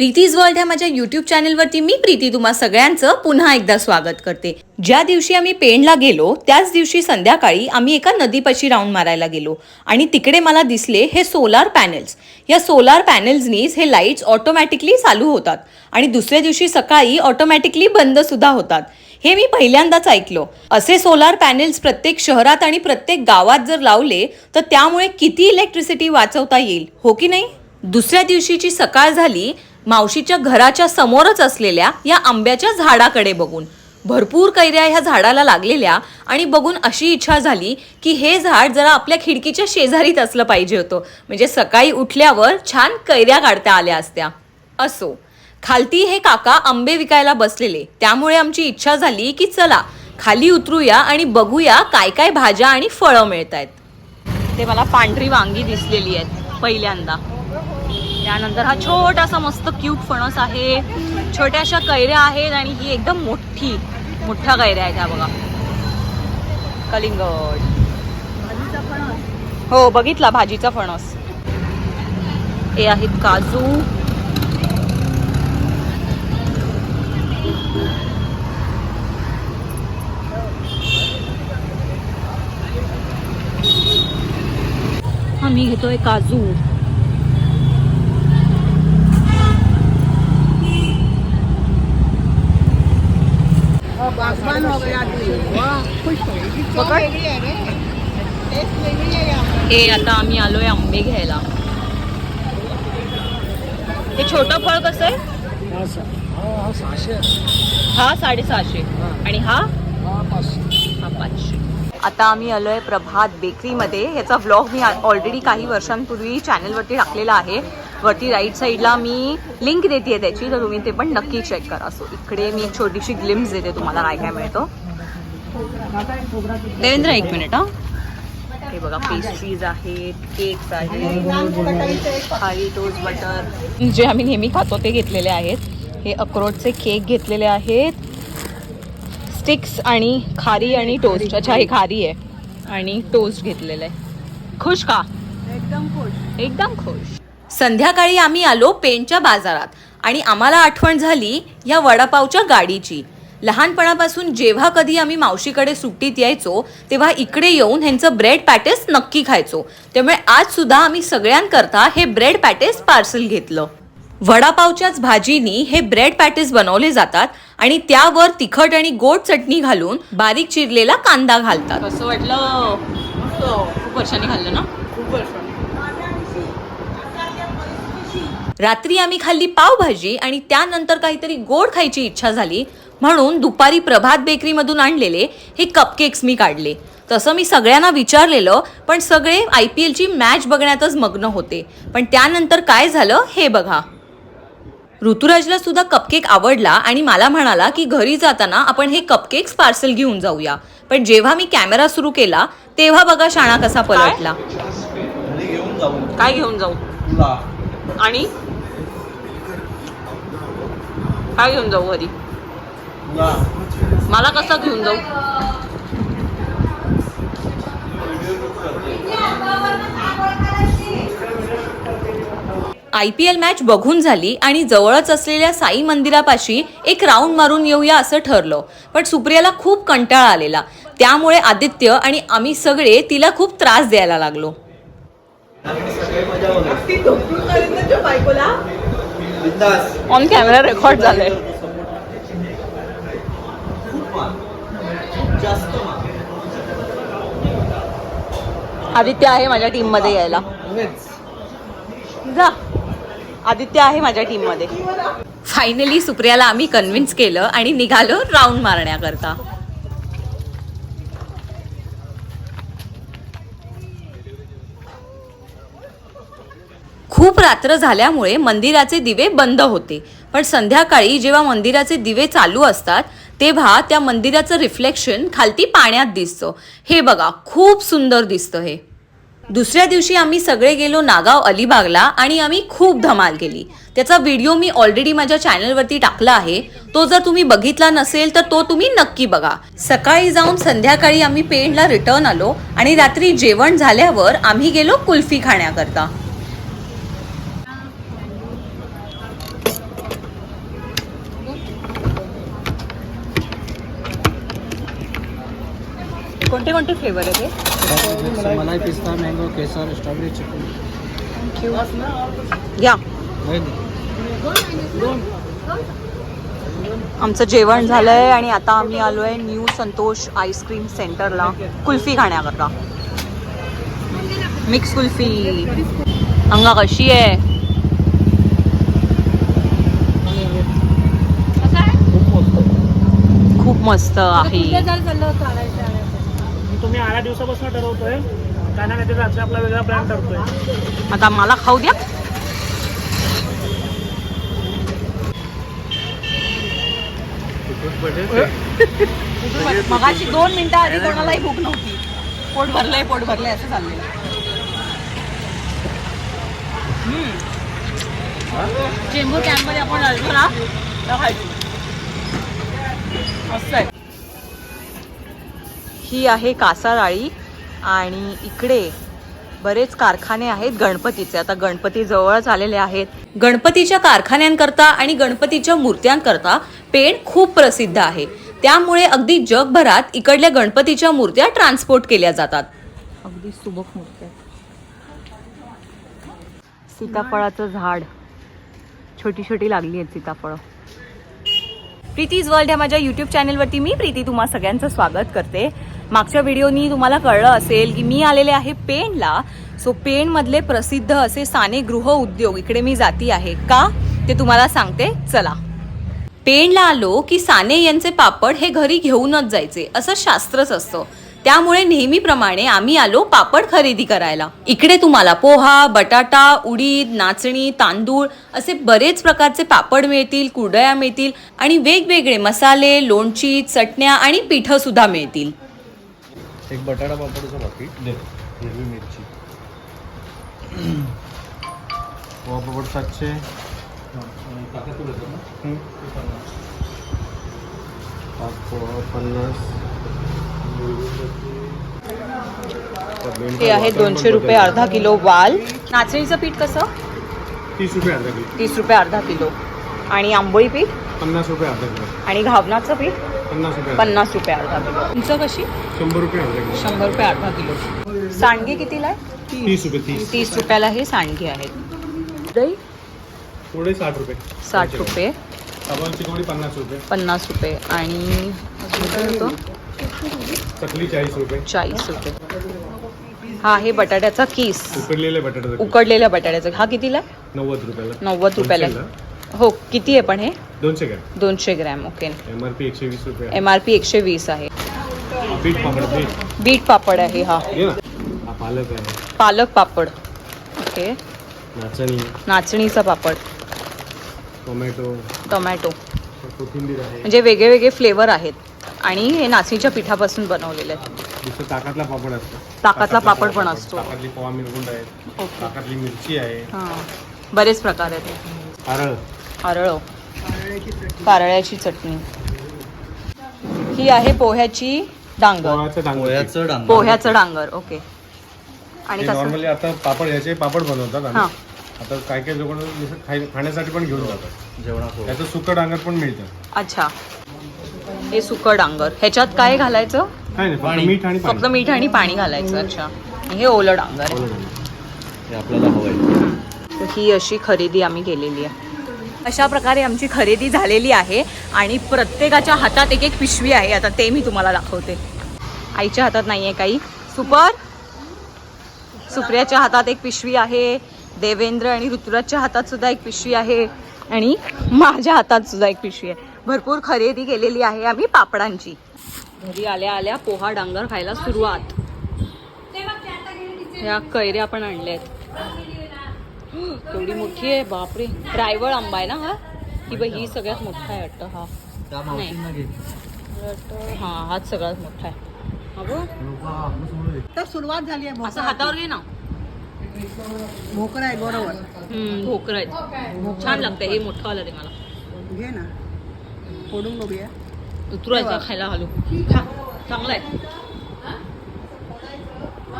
प्रीतीज world ह्या माझ्या YouTube चॅनलवरती मी प्रीती तुम्हा सगळ्यांचं पुन्हा एकदा स्वागत करते. ज्या दिवशी आम्ही पेणला गेलो त्याच दिवशी संध्याकाळी आम्ही एका नदीपाशी राऊंड मारायला गेलो. आणि तिकडे मला दिसले हे सोलार पॅनेल्स या सोलार पॅनेल्सनीच हे लाईट्स ऑटोमॅटिकली चालू होतात. आणि दुसऱ्या दिवशी सकाळी ऑटोमॅटिकली बंद सुद्धा होतात. हे मी पहिल्यांदाच ऐकलो. असे सोलार पॅनेल्स प्रत्येक शहरात आणि प्रत्येक गावात जर लावले तर त्यामुळे किती इलेक्ट्रिसिटी वाचवता येईल? हो की नाही? दुसऱ्या दिवशीची सकाळ झाली मावशीच्या घराच्या समोरच असलेल्या या आंब्याच्या झाडाकडे बघून. भरपूर कैऱ्या ह्या झाडाला लागलेल्या आणि बघून अशी इच्छा झाली की हे झाड जरा आपल्या खिडकीच्या शेजारीत असलं पाहिजे होतं. म्हणजे सकाळी उठल्यावर छान कैऱ्या काढता आल्या असत्या. असो खालती हे काका आंबे विकायला बसलेले. त्यामुळे आमची इच्छा झाली की चला खाली उतरूया आणि बघूया काय काय भाज्या आणि फळं मिळत आहेत ते मला पांढरी वांगी दिसलेली आहेत पहिल्यांदा. त्यानंतर हा छोटासा मस्त क्यूट फणस आहे. छोट्याशा कैऱ्या आहेत आणि ही एकदम मोठी मोठ्या कैऱ्या आहेत ह्या बघा. कलिंगड. हो बघितला भाजीचा फणस. हे आहेत काजू. आम्ही मी घेतोय काजू बागबान हो गया तू वाह खुश हो हे आता आम्ही आलोय आंबे घ्यायला. हे छोटं फळ कसं आहे? हा साडेसहाशे. आणि हा? हा पाचशे. आता आम्ही आलोय प्रभात बेकरीमध्ये ह्याचा व्लॉग मी ऑलरेडी काही वर्षांपूर्वी चॅनलवरती टाकलेला आहे. वरती राईट साईडला मी लिंक देते त्याची तर तुम्ही ते पण नक्की चेक करा. सो इकडे मी एक छोटीशी ग्लिम्स देते तुम्हाला काय काय मिळतं. देवेंद्र एक मिनिट हा. हे बघा पेस्ट्रीज आहेत केक्स आहेत खारी टोस्ट बटर जे आम्ही नेहमी खातो ते घेतलेले आहेत. हे अक्रोटचे केक घेतलेले आहेत. स्टिक्स आणि खारी आणि टोस्ट अच्छा हे खारी आहे. आणि टोस्ट घेतलेलं आहे. खुश का? एकदम खुश. एकदम खुश. संध्याकाळी आम्ही आलो पेणच्या बाजारात आणि आम्हाला आठवण झाली या वडापावच्या गाडीची. लहानपणापासून जेव्हा कधी आम्ही मावशीकडे सुट्टीत यायचो तेव्हा इकडे येऊन ह्यांचं ब्रेड पॅटेस नक्की खायचो. त्यामुळे आज सुद्धा आम्ही सगळ्यांकरता हे ब्रेड पॅटेस पार्सल घेतलं. वडापावच्याच भाजीनी हे ब्रेड पॅटेस बनवले जातात आणि त्यावर तिखट आणि गोड चटणी घालून बारीक चिरलेला कांदा घालतात. असं वाटलं? खूप वर्षांनी खाल्लं ना? खूप रात्री आम्ही खाल्ली पावभाजी आणि त्यानंतर काहीतरी गोड खायची इच्छा झाली. म्हणून दुपारी प्रभात बेकरीमधून आणलेले हे कपकेक्स मी काढले. तसं मी सगळ्यांना विचारलेलं पण सगळे आय पी एलची मॅच बघण्यातच मग्न होते. पण त्यानंतर काय झालं हे बघा. ऋतुराजला सुद्धा कपकेक आवडला आणि मला म्हणाला की घरी जाताना आपण हे कपकेक्स पार्सल घेऊन जाऊया. पण जेव्हा मी कॅमेरा सुरू केला तेव्हा बघा शाणा कसा पलटला. घरी घेऊन जाऊ. काय घेऊन जाऊ? आणि? काय घेऊन जाऊ घरी? तुला मला कसं घेऊन जाऊ? आय पी एल मॅच बघून झाली आणि जवळच असलेल्या साई मंदिरापाशी एक राऊंड मारून येऊया असं ठरलं. पण सुप्रियाला खूप कंटाळा आलेला. त्यामुळे आदित्य आणि आम्ही सगळे तिला खूप त्रास द्यायला लागलो. ऑन कॅमेरा रेकॉर्ड झालंय. आदित्य आहे माझ्या टीममध्ये यायला. जा. आदित्य आहे माझ्या टीममध्ये. फायनली सुप्रियाला आम्ही कन्व्हिन्स केलं आणि निघालो राऊंड मारण्याकरता. खूप रात्र झाल्यामुळे मंदिराचे दिवे बंद होते. पण संध्याकाळी जेव्हा मंदिराचे दिवे चालू असतात तेव्हा त्या मंदिराचं रिफ्लेक्शन खालती पाण्यात दिसतं. हे बघा खूप सुंदर दिसतं हे. दुसऱ्या दिवशी आम्ही सगळे गेलो नागाव अलिबागला आणि आम्ही खूप धमाल केली. त्याचा व्हिडिओ मी ऑलरेडी माझ्या चॅनलवरती टाकला आहे. तो जर तुम्ही बघितला नसेल तर तो तुम्ही नक्की बघा. सकाळी जाऊन संध्याकाळी आम्ही पेणला रिटर्न आलो आणि रात्री जेवण झाल्यावर आम्ही गेलो कुल्फी खाण्याकरता. कोणते कोणते फ्लेवर आहे ते? मलाई पिस्ता मँगो केसर स्ट्रॉबेरी चिकन या. आमचं जेवण झालंय आणि आता आम्ही आलोय न्यू संतोष आईस्क्रीम सेंटरला कुल्फी खाण्याकरता. मिक्स कुल्फी. अंगा कशी आहे? खूप मस्त आहे. मी आठ दिवसापासून ठरवतोय. काय ना काहीतरी रात्री आपला वेगळा प्लॅन ठरतोय आता मला खाऊ द्या. मगाशी दोन मिनिटं आधी कोणालाही भूक नव्हती. पोट भरलंय पोट भरलंय असं चाललेलं. हम्म. चेंबूर कॅम्पमध्ये आपण आलो ना. तेव्हा आहे. ही आहे कासाराळी आणि इकडे बरेच कारखाने आहेत गणपतीचे. आता गणपती जवळच आलेले आहेत. गणपतीच्या कारखान्यांकरता आणि गणपतीच्या मूर्त्यांकरता पेण खूप प्रसिद्ध आहे. त्यामुळे अगदी जगभरात इकडल्या गणपतीच्या मूर्त्या ट्रान्सपोर्ट केल्या जातात. अगदी सुबक मूर्त्या. सीताफळाचं झाड. छोटी छोटी लागली आहेत सीताफळं. प्रीतीज वर्ल्ड ह्या माझ्या युट्यूब चॅनलवरती मी प्रीती तुम्हा सगळ्यांचं स्वागत करते. मागच्या व्हिडिओनी तुम्हाला कळलं असेल की मी आलेले आहे पेणला. सो पेणमधले प्रसिद्ध असे साने गृह उद्योग इकडे मी जाती आहे. का? ते तुम्हाला सांगते. चला. पेणला आलो की साने यांचे पापड हे घरी घेऊनच जायचे. असं शास्त्रच असतं. त्यामुळे नेहमीप्रमाणे आम्ही आलो पापड खरेदी करायला. इकडे तुम्हाला पोहा बटाटा उडीद नाचणी तांदूळ असे बरेच प्रकारचे पापड मिळतील कुरडया मिळतील आणि वेगवेगळे मसाले लोणची चटण्या आणि पिठं सुद्धा मिळतील. एक बटाटा पापडचं पाकिट दे. हिरवी मिरची. पोहा पापड सातशे. पन्नास. हे आहे दोनशे रुपये अर्धा किलो वाल. नाचणीचं पीठ कसं? तीस रुपये अर्धा किलो. तीस रुपये अर्धा किलो. आणि आंबोळी पीठ? पन्नास रुपये अर्धा किलो. आणि घावनाचं पीठ? पन्नास रुपये अर्धा पन्नास रुपये अर्धा किलो. तुमचं कशी. शंभर रुपये अर्धा किलो. शंभर रुपये अर्धा किलो. सांडगे कितीला आहे? तीस रुपये तीस. तीस रुपयाला हे सांडगे आहेत दही? थोडे साठ रुपये. साठ रुपये. साबणची पन्नास रुपये. पन्नास रुपये. आणि चकली चाळीस रुपये. चाळीस रुपये. हा आहे बटाट्याचा किस. उकडलेले बटाटा उकडलेल्या बटाट्याचा. हा कितीला? नव्वद रुपयाला. नव्वद रुपयाला? हो किती आहे पण हे? दोनशे ग्रॅम. दोनशे gram okay. M R P एकशे वीस रुपये एम आर पी एकशे वीस आहे. पीठ पापड बीट. पापड आहे हा. घे ना. हा पालक आहे. पालक पापड. ओके. नाचणी. नाचणीचा पापड. टोमॅटो. टोमॅटो. कोथिंबीर आहे. म्हणजे वेगळे वेगळे फ्लेवर आहेत. आणि हे नाचणीच्या पिठापासून बनवलेले आहेत. दुसरं ताकातला पापड असतो. ताकातला पापड पण असतो. ताकातली पोहा मिरगुंड आहे ओके. ताकातली मिरची आहे. हां. बरेच प्रकार आहेत. नारळ आरळ कारळ्याची चटणी. ही आहे पोह्याची डांगर. पोह्याचं डांगर. पोह्याचं डांगर. ओके. आणि नॉर्मली आता पापड याचे पापड बनवतात हां. आम्ही. आता काय काय लोक खाण्यासाठी पण घेऊन जातात. त्याचं सुकं डांगर पण मिळतं. अच्छा. हे सुकं डांगर. ह्याच्यात काय घालायचं? फक्त पाणी. मीठ आणि फक्त पाणी मीठ आणि पाणी घालायचं अच्छा. हे ओलं डांगर आहे. हे आपल्याला तर ही अशी खरेदी आम्ही केलेली आहे. अशा प्रकारे आमची खरेदी झालेली आहे आणि प्रत्येकाच्या हातात एक एक पिशवी आहे. आता ते मी तुम्हाला दाखवते. आईच्या हातात नाही आहे काही. सुपर. सुप्रियाच्या हातात एक पिशवी आहे. देवेंद्र आणि ऋतुराजच्या हातात सुद्धा एक पिशवी आहे. आणि माझ्या हातात सुद्धा एक पिशवी आहे. भरपूर खरेदी केलेली आहे आम्ही पापडांची. घरी आल्या आल्या पोहा डांगर खायला सुरुवात. या कैऱ्या पण आणल्या आहेत एवढी मोठी आहे बापरे. रायवळ आंबा आहे ना हा? ही बघ ही सगळ्यात मोठा आहे वाटतं हा. नाही. हा हाच सगळ्यात मोठा आहे. हा. तर सुरुवात झाली आहे असं हातावर घे ना. भोकर आहे बरोबर. भोकर आहेत छान लागतंय हे मोठं आलं रे मला. घे ना. फोडून बघूया. उतरायचा खायला घालू. खा. चांगलं आहे.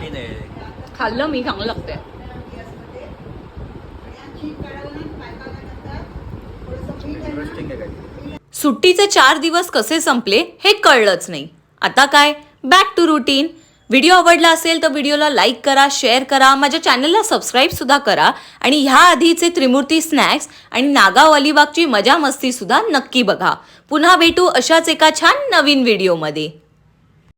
हे नाही. खाल्लं मी चांगलं लागतंय. आहे. सुट्टीचे चार दिवस कसे संपले हे कळलंच नाही. आता काय? बॅक टू रुटीन व्हिडिओ आवडला असेल तर व्हिडिओला लाईक करा शेअर करा. माझ्या चॅनलला सबस्क्राईबसुद्धा करा. आणि ह्या आधीचे त्रिमूर्ती स्नॅक्स आणि नागाव अलिबागची मजा मस्ती सुद्धा नक्की बघा. पुन्हा भेटू अशाच एका छान नवीन व्हिडिओमध्ये